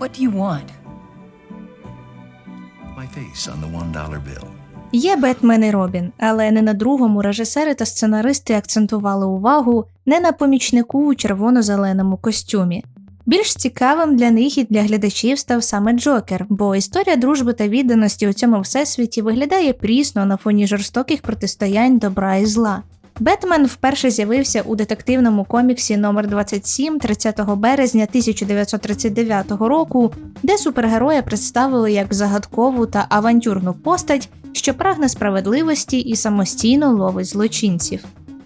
What do you want? My face on the one dollar bill. Є Бетмен і Робін, але не на другому режисери та сценаристи акцентували увагу не на помічнику у червоно-зеленому костюмі. Більш цікавим для них і для глядачів став саме Джокер, бо історія дружби та відданості у цьому всесвіті виглядає прісно на фоні жорстоких протистоянь добра і зла. Бетмен вперше з'явився у детективному коміксі номер 27 30 березня 1939 року, де супергероя представили як загадкову та авантюрну постать, що прагне справедливості і самостійно ловить злочинців.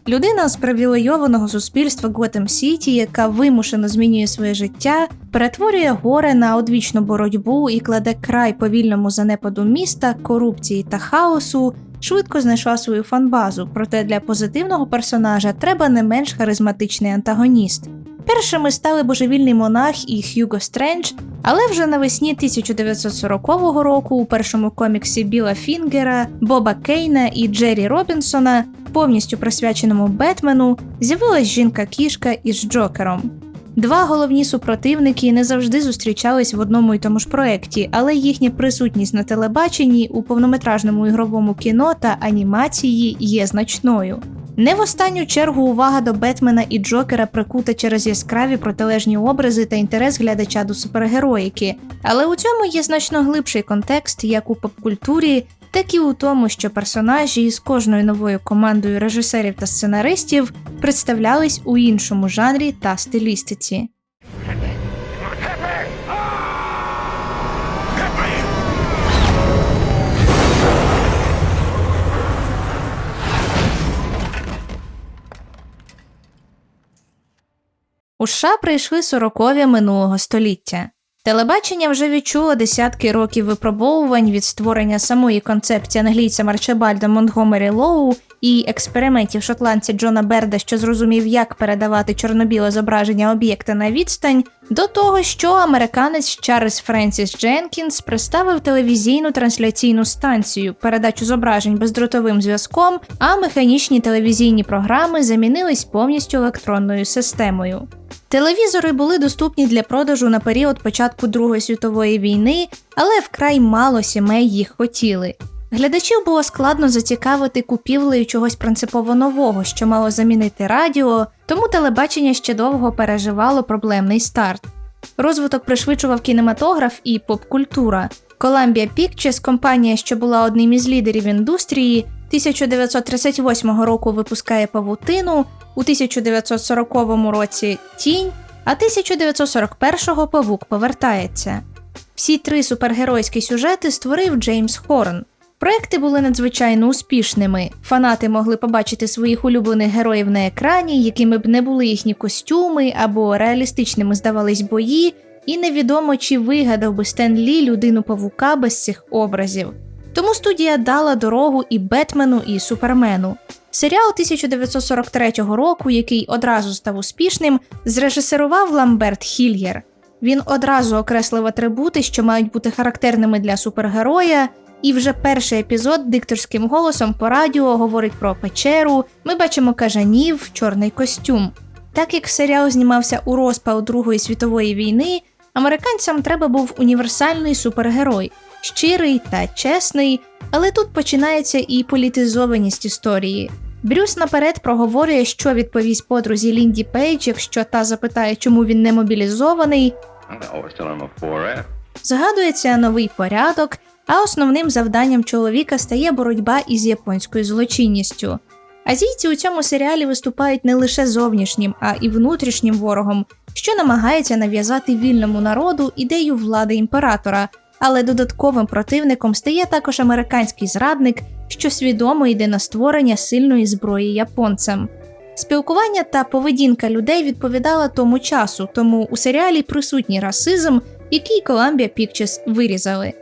Людина з привілейованого суспільства Готэм Сіті, яка вимушено змінює своє життя, перетворює горе на одвічну боротьбу і кладе край повільному занепаду міста, корупції та хаосу, швидко знайшла свою фанбазу, проте для позитивного персонажа треба не менш харизматичний антагоніст. Першими стали божевільний монах і Х'юго Стрендж, але вже навесні 1940 року у першому коміксі Біла Фінгера, Боба Кейна і Джері Робінсона, повністю присвяченому Бетмену, з'явилась жінка-кішка із Джокером. Два головні супротивники не завжди зустрічались в одному і тому ж проєкті, але їхня присутність на телебаченні у повнометражному ігровому кіно та анімації є значною. Не в останню чергу увага до Бетмена і Джокера прикута через яскраві протилежні образи та інтерес глядача до супергероїки, але у цьому є значно глибший контекст як у попкультурі, так і у тому, що персонажі з кожною новою командою режисерів та сценаристів представлялись у іншому жанрі та стилістиці. У США прийшли сорокові минулого століття. Телебачення вже відчуло десятки років випробовувань від створення самої концепції англійця Марчебальда Монтгомері Лоу і експериментів шотландця Джона Берда, що зрозумів, як передавати чорно-біле зображення об'єкта на відстань, до того, що американець Чарльз Френсіс Дженкінс представив телевізійну трансляційну станцію, передачу зображень бездротовим зв'язком, а механічні телевізійні програми замінились повністю електронною системою. Телевізори були доступні для продажу на період початку Другої світової війни, але вкрай мало сімей їх хотіли. Глядачів було складно зацікавити купівлею чогось принципово нового, що мало замінити радіо, тому телебачення ще довго переживало проблемний старт. Розвиток пришвидшував кінематограф і поп-культура. Columbia Pictures, компанія, що була одним із лідерів індустрії, 1938 року випускає павутину, у 1940 році Тінь, а 1941-го Павук повертається. Всі три супергеройські сюжети створив Джеймс Хорн. Проекти були надзвичайно успішними. Фанати могли побачити своїх улюблених героїв на екрані, якими б не були їхні костюми або реалістичними здавались бої, і невідомо чи вигадав би Стен Лі людину павука без цих образів. Тому студія дала дорогу і Бетмену, і Супермену. Серіал 1943 року, який одразу став успішним, зрежисерував Ламберт Хільєр. Він одразу окреслив атрибути, що мають бути характерними для супергероя, і вже перший епізод дикторським голосом по радіо говорить про печеру. Ми бачимо кажанів, чорний костюм. Так як серіал знімався у розпал Другої світової війни, американцям треба був універсальний супергерой, щирий та чесний, але тут починається і політизованість історії. Брюс наперед проговорює, що відповість подрузі Лінді Пейдж, якщо та запитає, чому він не мобілізований. Згадується новий порядок, а основним завданням чоловіка стає боротьба із японською злочинністю. Азійці у цьому серіалі виступають не лише зовнішнім, а і внутрішнім ворогом, що намагається нав'язати вільному народу ідею влади імператора, але додатковим противником стає також американський зрадник, що свідомо йде на створення сильної зброї японцям. Спілкування та поведінка людей відповідала тому часу, тому у серіалі присутній расизм, який Columbia Pictures вирізали.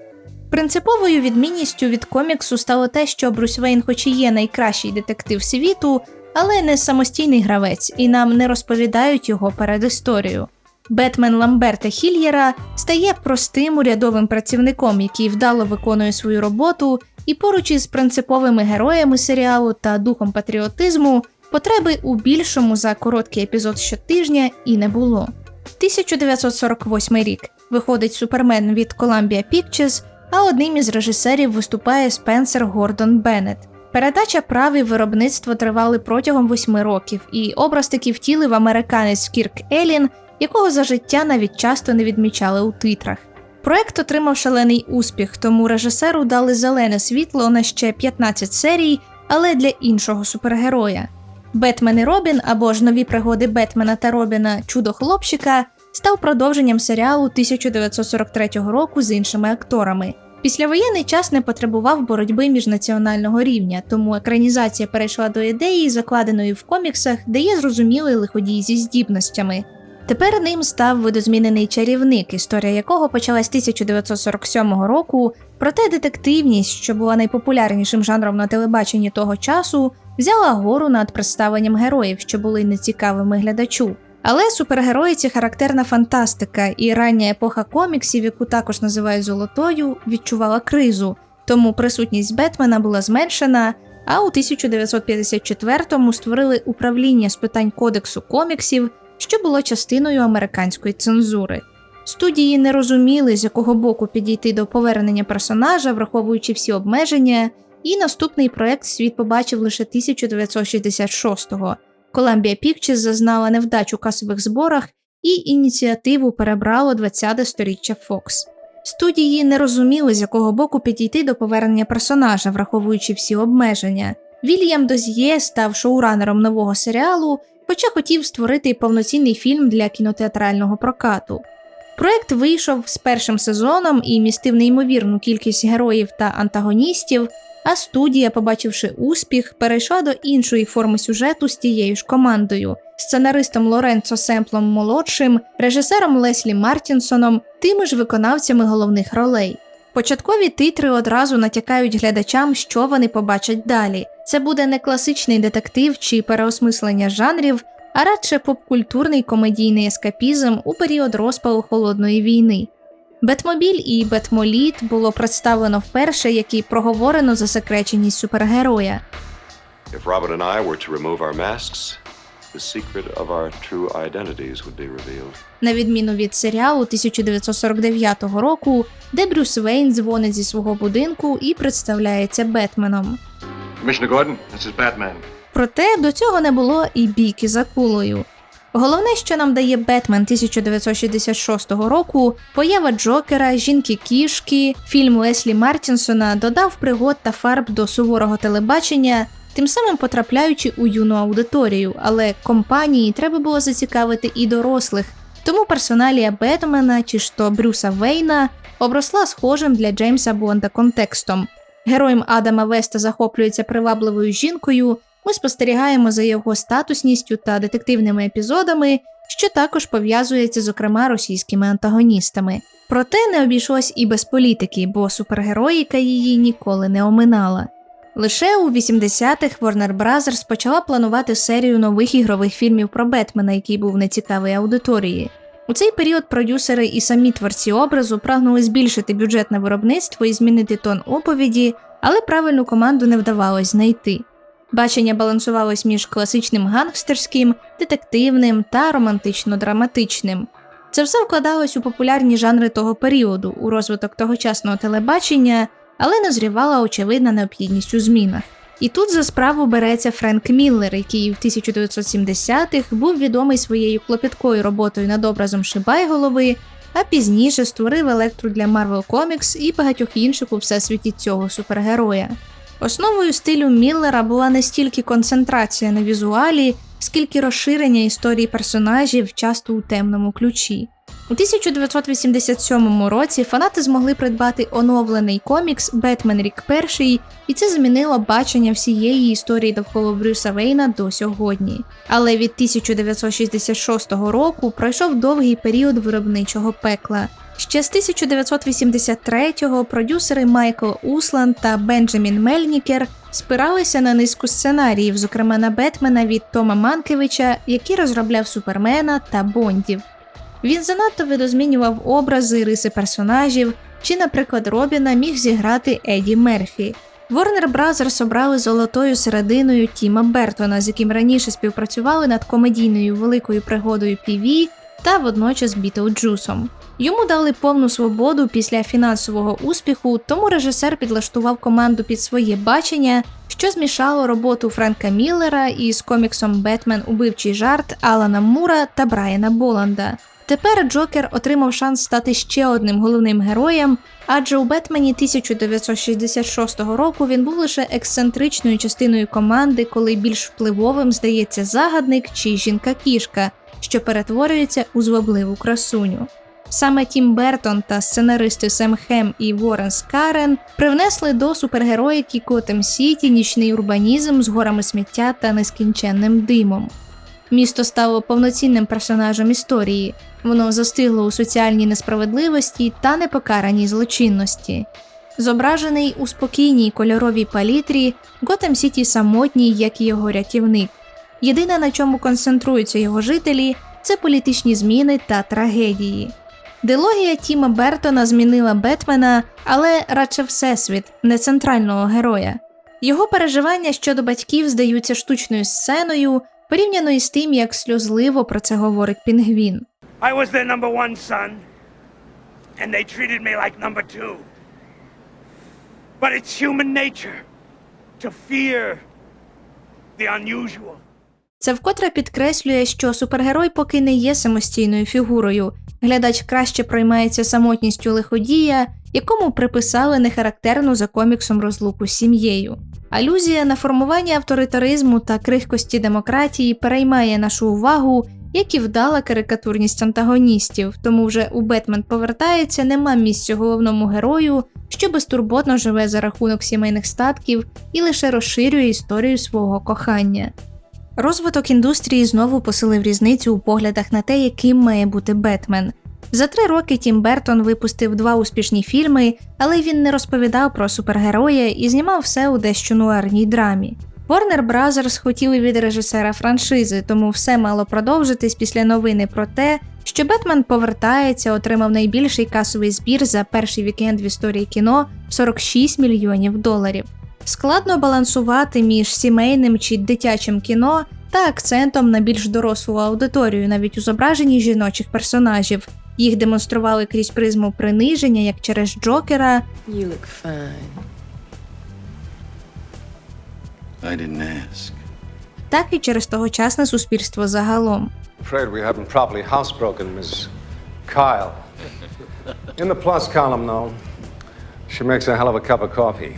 Принциповою відмінністю від коміксу стало те, що Брюс Вейн, хоч і є найкращий детектив світу, але не самостійний гравець, і нам не розповідають його передісторію. Бетмен Ламберта Хільєра стає простим урядовим працівником, який вдало виконує свою роботу, і поруч із принциповими героями серіалу та духом патріотизму потреби у більшому за короткий епізод щотижня і не було. 1948 рік. виходить Супермен від Columbia Pictures, а одним із режисерів виступає Спенсер Гордон Беннет. Передача прав і виробництво тривали протягом восьми років, і образ таки втілив американець Кірк Елін, якого за життя навіть часто не відмічали у титрах. Проект отримав шалений успіх, тому режисеру дали зелене світло на ще 15 серій, але для іншого супергероя. Бетмен і Робін або ж нові пригоди Бетмена та Робіна Чудо хлопчика став продовженням серіалу 1943 року з іншими акторами. Післявоєнний час не потребував боротьби міжнаціонального рівня, тому екранізація перейшла до ідеї, закладеної в коміксах, де є зрозумілий лиходій зі здібностями. Тепер ним став видозмінений чарівник, історія якого почалась 1947 року, проте детективність, що була найпопулярнішим жанром на телебаченні того часу, взяла гору над представленням героїв, що були нецікавими глядачу. Але супергерої це характерна фантастика, і рання епоха коміксів, яку також називають золотою, відчувала кризу, тому присутність Бетмена була зменшена. А у 1954-му створили управління з питань кодексу коміксів, що було частиною американської цензури. Студії не розуміли, з якого боку підійти до повернення персонажа, враховуючи всі обмеження, і наступний проект світ побачив лише 1966-го. Columbia Pictures зазнала невдач у касових зборах, і ініціативу перебрало 20-те сторіччя Fox. Студії не розуміли, з якого боку підійти до повернення персонажа, враховуючи всі обмеження. Вільям Доз'є став шоуранером нового серіалу, хоча хотів створити повноцінний фільм для кінотеатрального прокату. Проект вийшов з першим сезоном і містив неймовірну кількість героїв та антагоністів, а студія, побачивши успіх, перейшла до іншої форми сюжету з тією ж командою, сценаристом Лоренцо Семплом молодшим, режисером Леслі Мартінсоном, тими ж виконавцями головних ролей. Початкові титри одразу натякають глядачам, що вони побачать далі. Це буде не класичний детектив чи переосмислення жанрів, а радше попкультурний комедійний ескапізм у період розпалу холодної війни. Бетмобіль і Бетмоліт було представлено вперше, як і проговорено засекреченість супергероя. If Robin and I were to remove our masks, the secret of our true identities would be revealed. На відміну від серіалу 1949 року, де Брюс Вейн дзвонить зі свого будинку і представляється Бетменом. Commissioner Gordon, this is Batman. Проте до цього не було і бійки за кулею. Головне, що нам дає Бетмен 1966 року, поява Джокера, жінки кішки, фільм Леслі Мартінсона додав пригод та фарб до суворого телебачення, тим самим потрапляючи у юну аудиторію, але компанії треба було зацікавити і дорослих, тому персоналія Бетмена чи ж то Брюса Вейна обросла схожим для Джеймса Бонда контекстом. Героєм Адама Веста захоплюється привабливою жінкою. Ми спостерігаємо за його статусністю та детективними епізодами, що також пов'язується, зокрема, російськими антагоністами. Проте не обійшлось і без політики, бо супергероїка її ніколи не оминала. Лише у 80-х Warner Bros. почала планувати серію нових ігрових фільмів про Бетмена, який був нецікавий аудиторії. У цей період продюсери і самі творці образу прагнули збільшити бюджетне виробництво і змінити тон оповіді, але правильну команду не вдавалось знайти. Бачення балансувалось між класичним гангстерським, детективним та романтично-драматичним. Це все вкладалось у популярні жанри того періоду, у розвиток тогочасного телебачення, але назрівала очевидна необхідність у змінах. І тут за справу береться Френк Міллер, який в 1970-х був відомий своєю клопіткою роботою над образом Шибайголови, а пізніше створив електру для Marvel Comics і багатьох інших у всесвіті цього супергероя. Основою стилю Міллера була не стільки концентрація на візуалі, скільки розширення історії персонажів, часто у темному ключі. У 1987 році фанати змогли придбати оновлений комікс Бетмен Рік Перший, і це змінило бачення всієї історії довкола Брюса Вейна до сьогодні. Але від 1966 року пройшов довгий період виробничого пекла. Ще з 1983-го продюсери Майкл Усланд та Бенджамін Мельнікер спиралися на низку сценаріїв, зокрема на Бетмена від Тома Манкевича, який розробляв Супермена та Бондів. Він занадто видозмінював образи, риси персонажів, чи, наприклад, Робіна міг зіграти Еді Мерфі. Warner Bros. обрали золотою серединою Тіма Бертона, з яким раніше співпрацювали над комедійною великою пригодою PV та водночас Бітлджусом. Йому дали повну свободу після фінансового успіху, тому режисер підлаштував команду під своє бачення, що змішало роботу Френка Міллера із коміксом Бетмен Убивчий жарт Алана Мура та Брайана Боланда. Тепер Джокер отримав шанс стати ще одним головним героєм, адже у Бетмені 1966 року він був лише ексцентричною частиною команди, коли більш впливовим здається загадник чи жінка-кішка, що перетворюється у звабливу красуню. Саме Тім Бертон та сценаристи Сем Хем і Ворен Скарен привнесли до супергероїки Котем Сіті нічний урбанізм з горами сміття та нескінченним димом. Місто стало повноцінним персонажем історії, воно застигло у соціальній несправедливості та непокараній злочинності. Зображений у спокійній кольоровій палітрі, Готем Сіті самотній, як і його рятівник. Єдине, на чому концентруються його жителі, це політичні зміни та трагедії. Дилогія Тіма Бертона змінила Бетмена, але радше всесвіт, не центрального героя. Його переживання щодо батьків здаються штучною сценою, порівняно із тим, як сльозливо про це говорить Пінгвін. I was their number one son, and they treated me like number two. But it's human nature to fear the unusual. Це вкотре підкреслює, що супергерой поки не є самостійною фігурою. Глядач краще проймається самотністю лиходія, якому приписали нехарактерну за коміксом розлуку з сім'єю. Алюзія на формування авторитаризму та крихкості демократії переймає нашу увагу, як і вдала карикатурність антагоністів, тому вже у Бетмен повертається нема місця головному герою, що безтурботно живе за рахунок сімейних статків і лише розширює історію свого кохання. Розвиток індустрії знову посилив різницю у поглядах на те, яким має бути Бетмен. За три роки Тім Бертон випустив два успішні фільми, але він не розповідав про супергероя і знімав все у дещо нуарній драмі. Warner Bros. хотіли від режисера франшизи, тому все мало продовжитись після новини про те, що Бетмен повертається, отримав найбільший касовий збір за перший вікенд в історії кіно 46 мільйонів доларів. Складно балансувати між сімейним чи дитячим кіно та акцентом на більш дорослу аудиторію, навіть у зображенні жіночих персонажів. Їх демонстрували крізь призму приниження, як через Джокера, You look fine. I didn't ask. так і через тогочасне суспільство загалом. We haven't properly housebroken Kyle. In the plus column, though, she makes a hell of a cup of coffee.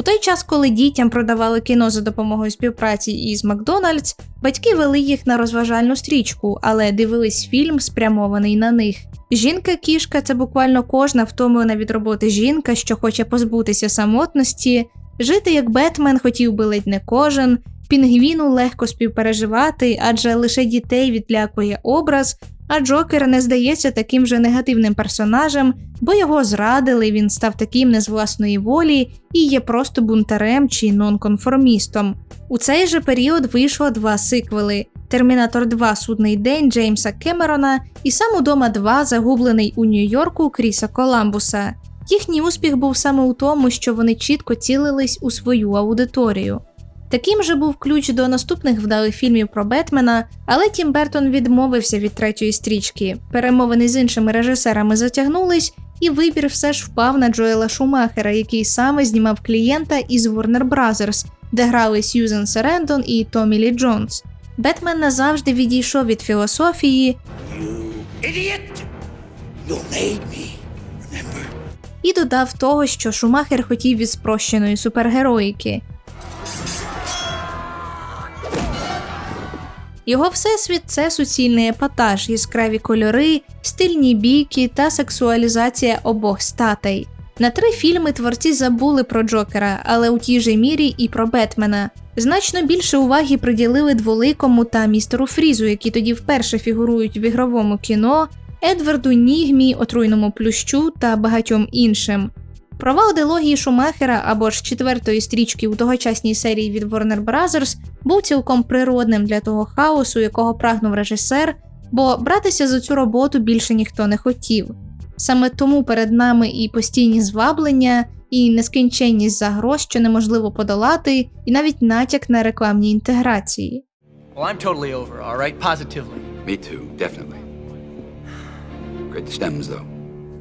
У той час, коли дітям продавали кіно за допомогою співпраці із Макдональдс, батьки вели їх на розважальну стрічку, але дивились фільм, спрямований на них. Жінка-кішка це буквально кожна втомлена від роботи жінка, що хоче позбутися самотності. Жити як Бетмен хотів би ледь не кожен. Пінгвіну легко співпереживати, адже лише дітей відлякує образ, а Джокер не здається таким же негативним персонажем, бо його зрадили, він став таким не з власної волі і є просто бунтарем чи нонконформістом. У цей же період вийшло два сиквели: Термінатор 2 Судний день Джеймса Кемерона і сам удома 2 Загублений у Нью-Йорку Кріса Коламбуса. Їхній успіх був саме у тому, що вони чітко цілились у свою аудиторію. Таким же був ключ до наступних вдалих фільмів про Бетмена, але Тім Бертон відмовився від третьої стрічки. Перемовини з іншими режисерами затягнулись, і вибір все ж впав на Джоела Шумахера, який саме знімав клієнта із Warner Brothers, де грали Сьюзен Серендон і Томі Лі Джонс. Бетмен назавжди відійшов від філософії і додав того, що Шумахер хотів від спрощеної супергероїки. Його всесвіт це суцільний епатаж, яскраві кольори, стильні бійки та сексуалізація обох статей. На три фільми творці забули про Джокера, але у тій же мірі і про Бетмена. Значно більше уваги приділили дволикому та містеру Фрізу, які тоді вперше фігурують в ігровому кіно, Едварду Нігмі, отруйному плющу та багатьом іншим. Провал дилогії Шумахера або ж четвертої стрічки у тогочасній серії від Warner Bros. був цілком природним для того хаосу, якого прагнув режисер, бо братися за цю роботу більше ніхто не хотів. Саме тому перед нами і постійні зваблення, і нескінченність загроз, що неможливо подолати, і навіть натяк на рекламні інтеграції. Well, I'm totally over, all right? Positively. Me too, definitely. Great. Stems, though.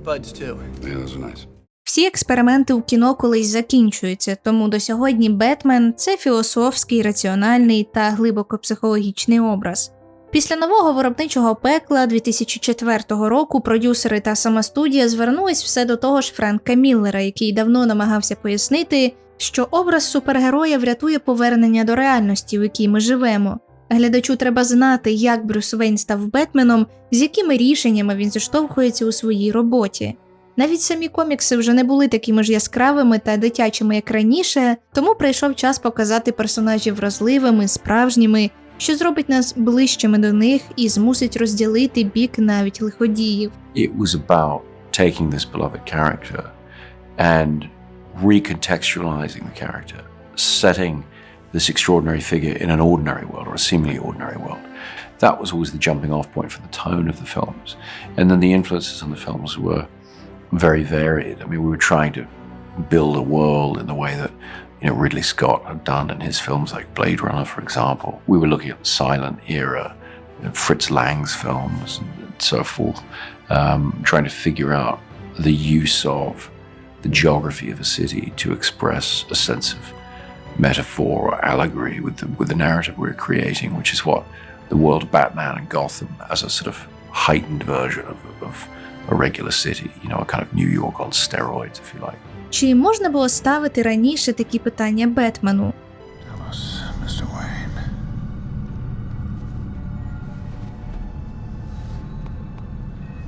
Buds too. Yeah, those are nice. Всі експерименти у кіно колись закінчуються, тому до сьогодні Бетмен це філософський, раціональний та глибоко психологічний образ. Після нового виробничого пекла 2004 року продюсери та сама студія звернулись все до того ж Френка Міллера, який давно намагався пояснити, що образ супергероя врятує повернення до реальності, в якій ми живемо. Глядачу треба знати, як Брюс Вейн став Бетменом, з якими рішеннями він зіштовхується у своїй роботі. Навіть самі комікси вже не були такими ж яскравими та дитячими, як раніше, тому прийшов час показати персонажів вразливими, справжніми, що зробить нас ближчими до них і змусить розділити бік навіть лиходіїв. it was about taking this beloved character and recontextualizing the character, setting this extraordinary figure in an ordinary world or a seemingly ordinary world. That was always the jumping off point for the tone of the films. And then the influences on the films were very varied. I mean, we were trying to build a world in the way that you know Ridley Scott had done in his films like Blade Runner, for example. We were looking at the silent era, know, Fritz Lang's films and so forth, um, trying to figure out the use of the geography of a city to express a sense of metaphor or allegory with the with the narrative we we're creating, which is what the world of Batman and Gotham as a sort of heightened version of, of a regular city, you know, a kind of New York on steroids, if you like. Чи можна було ставити раніше такі питання Бетмену? Tell us, Mr. Wayne.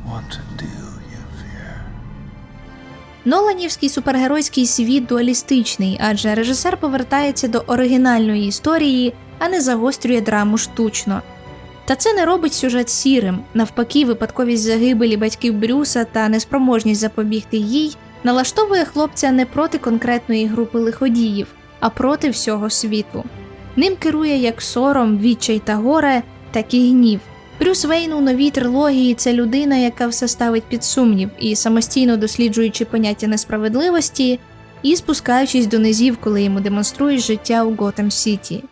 What do you fear? Ноланівський супергеройський світ дуалістичний, адже режисер повертається до оригінальної історії, а не загострює драму штучно. Та це не робить сюжет сірим. Навпаки, випадковість загибелі батьків Брюса та неспроможність запобігти їй налаштовує хлопця не проти конкретної групи лиходіїв, а проти всього світу. Ним керує як сором, відчай та горе, так і гнів. Брюс Вейн у новій трилогії це людина, яка все ставить під сумнів і самостійно досліджуючи поняття несправедливості, і спускаючись до низів, коли йому демонструють життя у Готем Сіті.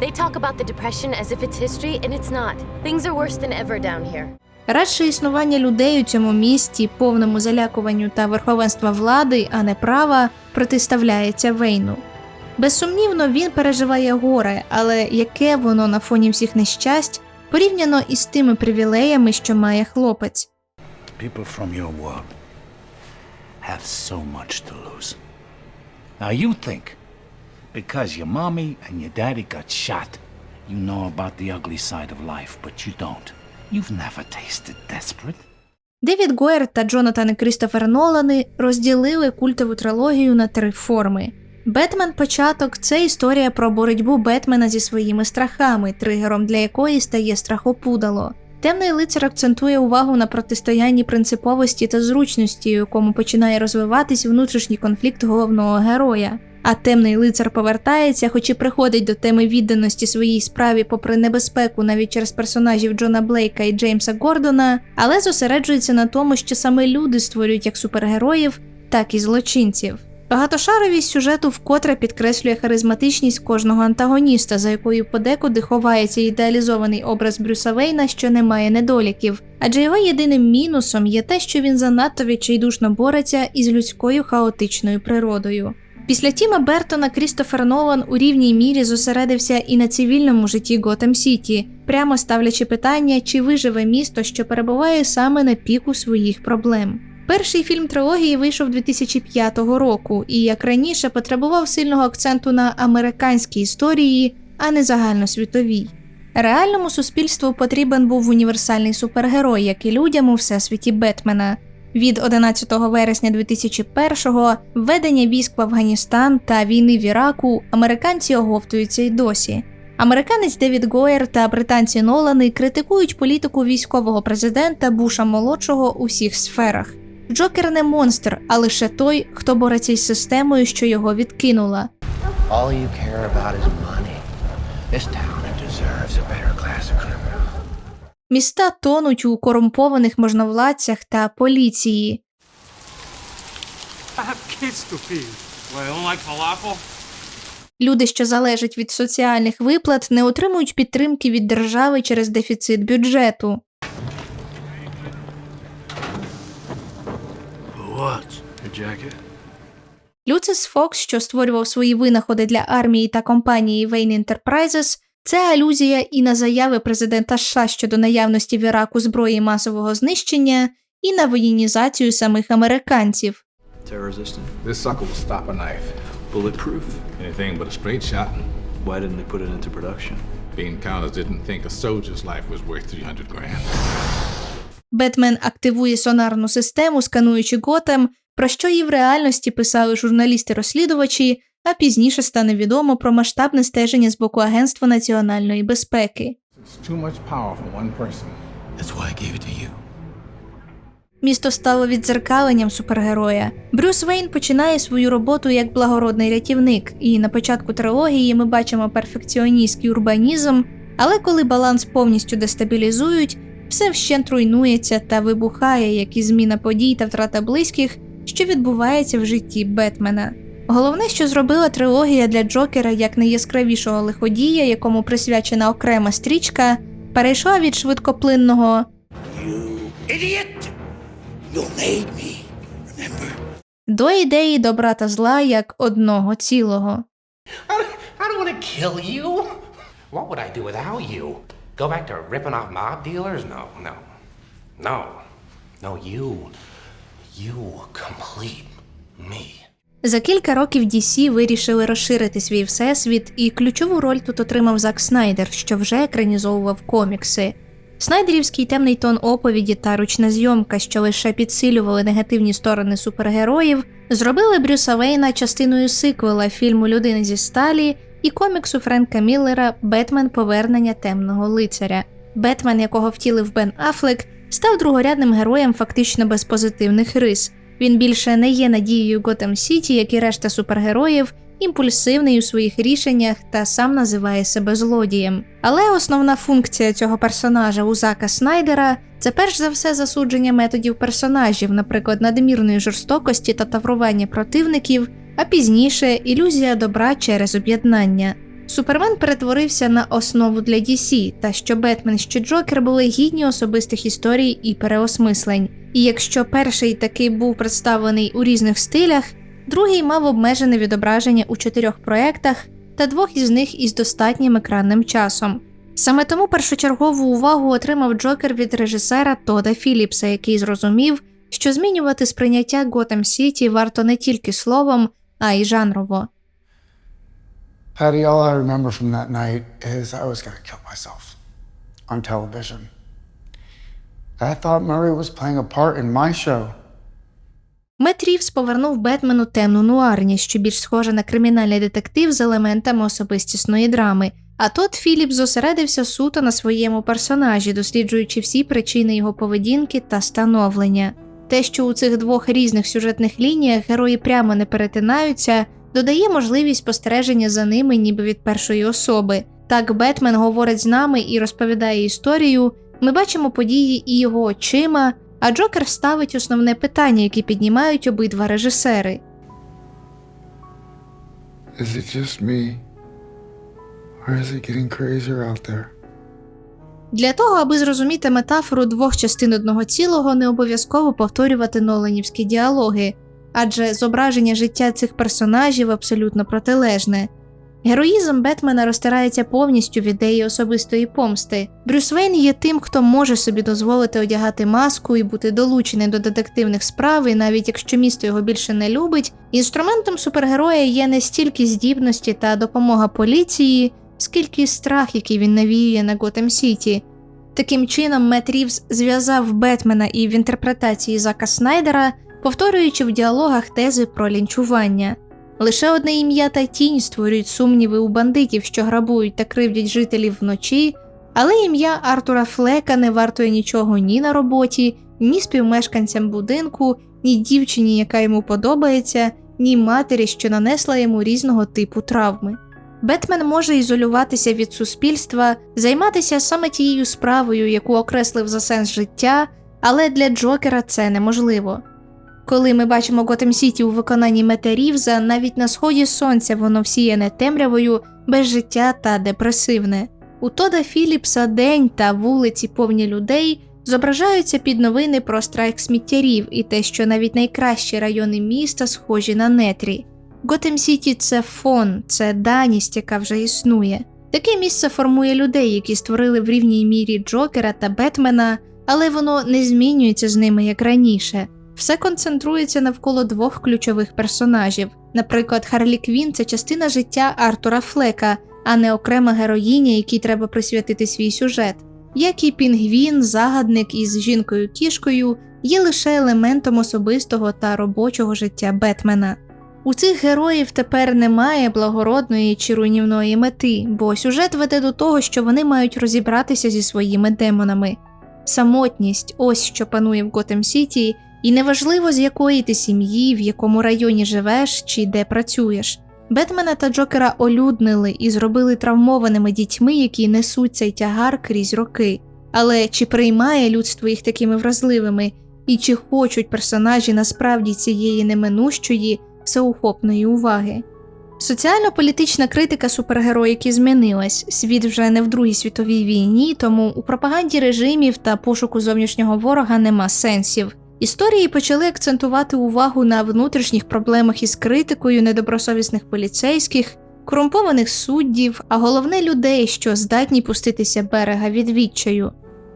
They talk about the Depression as if it's history, and it's not. Things are worse than ever down here. Радше існування людей у цьому місті, повному залякуванню та верховенства влади, а не права, протиставляється Вейну. Безсумнівно, він переживає горе, але яке воно на фоні всіх нещасть порівняно із тими привілеями, що має хлопець. People from your world have so much to lose. Now you think, because your mommy and your daddy got shot, you know about the ugly side of life, but you don't. You've never tasted desperate. Девід Гойер та Джонатан Крістофер Нолани розділили культову трилогію на три форми. Бетмен початок це історія про боротьбу Бетмена зі своїми страхами, тригером для якої стає страхопудало. Темний лицар акцентує увагу на протистоянні принциповості та зручності, у якому починає розвиватись внутрішній конфлікт головного героя. А темний лицар повертається, хоч і приходить до теми відданості своїй справі, попри небезпеку навіть через персонажів Джона Блейка і Джеймса Гордона, але зосереджується на тому, що саме люди створюють як супергероїв, так і злочинців. Багатошаровість сюжету вкотре підкреслює харизматичність кожного антагоніста, за якою подекуди ховається ідеалізований образ Брюса Вейна, що не має недоліків, адже його єдиним мінусом є те, що він занадто відчайдушно бореться із людською хаотичною природою. Після Тіма Бертона Крістофер Нолан у рівній мірі зосередився і на цивільному житті Готем Сіті, прямо ставлячи питання, чи виживе місто, що перебуває саме на піку своїх проблем. Перший фільм трилогії вийшов 2005 року і, як раніше, потребував сильного акценту на американській історії, а не загальносвітовій. Реальному суспільству потрібен був універсальний супергерой, як і людям у всесвіті Бетмена. Від 11 вересня 2001-го введення військ в Афганістан та війни в Іраку американці оговтуються й досі. Американець Девід Гойер та британці Нолани критикують політику військового президента Буша молодшого у всіх сферах. Джокер не монстр, а лише той, хто бореться із системою, що його відкинула. All you care about is money. This town deserves a better class of. Міста тонуть у корумпованих можновладцях та поліції. Люди, що залежать від соціальних виплат, не отримують підтримки від держави через дефіцит бюджету. Люцис Фокс, що створював свої винаходи для армії та компанії Wayne Enterprises, це алюзія і на заяви президента США щодо наявності в Іраку зброї масового знищення, і на воєнізацію самих американців. Tear resistant? This sucker will stop a knife. Bulletproof? Anything but a straight shot. Why didn't they put it into production? Bean Counters didn't think a soldier's life was worth 300 grand. Бетмен активує сонарну систему, скануючи Готем, про що і в реальності писали журналісти-розслідувачі, а пізніше стане відомо про масштабне стеження з боку Агентства національної безпеки. Місто стало віддзеркаленням супергероя. Брюс Вейн починає свою роботу як благородний рятівник, і на початку трилогії ми бачимо перфекціоністський урбанізм, але коли баланс повністю дестабілізують, все вщент руйнується та вибухає, як і зміна подій та втрата близьких, що відбувається в житті Бетмена. Головне, що зробила трилогія для Джокера як найяскравішого лиходія, якому присвячена окрема стрічка, перейшла від швидкоплинного! You made me, до ідеї добра та зла як одного цілого. You. You? No. No, you. You complete me. За кілька років DC вирішили розширити свій всесвіт, і ключову роль тут отримав Зак Снайдер, що вже екранізовував комікси. Снайдерівський темний тон оповіді та ручна зйомка, що лише підсилювали негативні сторони супергероїв, зробили Брюса Вейна частиною сиквела фільму Людини зі сталі і коміксу Френка Міллера Бетмен Повернення темного лицаря. Бетмен, якого втілив Бен Афлек, став другорядним героєм фактично без позитивних рис. Він більше не є надією Готэм Сіті, як і решта супергероїв, імпульсивний у своїх рішеннях та сам називає себе злодієм. Але основна функція цього персонажа у Зака Снайдера це перш за все засудження методів персонажів, наприклад, надмірної жорстокості та таврування противників, а пізніше ілюзія добра через об'єднання. Супермен перетворився на основу для DC, та що Бетмен, що Джокер були гідні особистих історій і переосмислень. І якщо перший таки був представлений у різних стилях, другий мав обмежене відображення у чотирьох проєктах та двох із них із достатнім екранним часом. Саме тому першочергову увагу отримав Джокер від режисера Тода Філіпса, який зрозумів, що змінювати сприйняття Готэм Сіті варто не тільки словом, а й жанрово. Patty, all I remember from that night is I was going kill myself on television. I thought Murray was playing a part in my show. Мет Рівс повернув Бетмену темну нуарність, що більш схожа на кримінальний детектив з елементами особистісної драми. А Тод Філіп зосередився суто на своєму персонажі, досліджуючи всі причини його поведінки та становлення. Те, що у цих двох різних сюжетних лініях герої прямо не перетинаються, додає можливість спостереження за ними ніби від першої особи. Так Бетмен говорить з нами і розповідає історію. Ми бачимо події і його очима, а Джокер ставить основне питання, яке піднімають обидва режисери. Is it just me? Or is it getting crazier out there? Для того, аби зрозуміти метафору двох частин одного цілого, не обов'язково повторювати ноланівські діалоги, адже зображення життя цих персонажів абсолютно протилежне. Героїзм Бетмена розтирається повністю в ідеї особистої помсти. Брюс Вейн є тим, хто може собі дозволити одягати маску і бути долучений до детективних справ, і навіть якщо місто його більше не любить, інструментом супергероя є не стільки здібності та допомога поліції, скільки страх, який він навіює на Готэм Сіті. Таким чином, Мет Рівз зв'язав Бетмена і в інтерпретації Зака Снайдера, повторюючи в діалогах тези про лінчування. Лише одне ім'я та тінь створюють сумніви у бандитів, що грабують та кривдять жителів вночі, але ім'я Артура Флека не вартує нічого ні на роботі, ні співмешканцям будинку, ні дівчині, яка йому подобається, ні матері, що нанесла йому різного типу травми. Бетмен може ізолюватися від суспільства, займатися саме тією справою, яку окреслив за сенс життя, але для Джокера це неможливо. Коли ми бачимо Готэм Сіті у виконанні Мета Рівза, навіть на сході сонця воно всіяне темрявою, без життя та депресивне. У Тода Філіпса день та вулиці повні людей, зображаються під новини про страйк сміттярів і те, що навіть найкращі райони міста схожі на нетрі. Готем Сіті це фон, це даність, яка вже існує. Таке місце формує людей, які створили в рівній мірі Джокера та Бетмена, але воно не змінюється з ними як раніше. Все концентрується навколо двох ключових персонажів. Наприклад, Харлі Квін це частина життя Артура Флека, а не окрема героїня, якій треба присвятити свій сюжет. Як і Пінгвін, загадник із жінкою кішкою є лише елементом особистого та робочого життя Бетмена. У цих героїв тепер немає благородної чи руйнівної мети, бо сюжет веде до того, що вони мають розібратися зі своїми демонами. Самотність ось що панує в Готем Сіті, і неважливо з якої ти сім'ї, в якому районі живеш чи де працюєш. Бетмена та Джокера олюднили і зробили травмованими дітьми, які несуть цей тягар крізь роки. Але чи приймає людство їх такими вразливими, і чи хочуть персонажі насправді цієї неминущої, всеохопної уваги? Соціально-політична критика супергероїки змінилась. Світ вже не в Другій світовій війні, тому у пропаганді режимів та пошуку зовнішнього ворога нема сенсів. Історії почали акцентувати увагу на внутрішніх проблемах із критикою недобросовісних поліцейських, корумпованих суддів, а головне людей, що здатні пуститися берега від відчаю.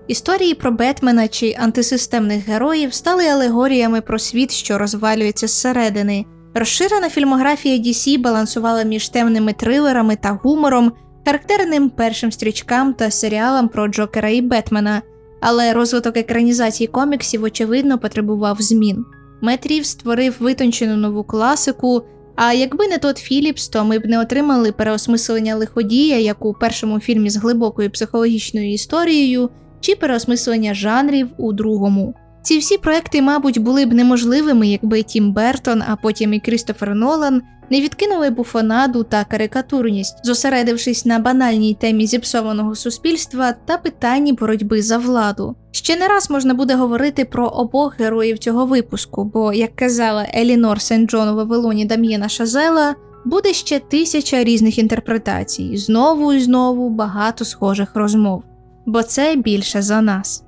Історії про Бетмена чи антисистемних героїв стали алегоріями про світ, що розвалюється зсередини. Розширена фільмографія DC балансувала між темними трилерами та гумором, характерним першим стрічкам та серіалам про Джокера і Бетмена, але розвиток екранізації коміксів, очевидно, потребував змін. Метрів створив витончену нову класику. А якби не тот Філіпс, то ми б не отримали переосмислення лиходія, як у першому фільмі з глибокою психологічною історією, чи переосмислення жанрів у другому. Ці всі проекти, мабуть, були б неможливими, якби Тім Бертон, а потім і Крістофер Нолан не відкинули буфонаду та карикатурність, зосередившись на банальній темі зіпсованого суспільства та питанні боротьби за владу. Ще не раз можна буде говорити про обох героїв цього випуску, бо, як казала Елінор Сен Джон у Вавилоні Дам'єна Шазела, буде ще тисяча різних інтерпретацій, знову і знову багато схожих розмов. Бо це більше за нас.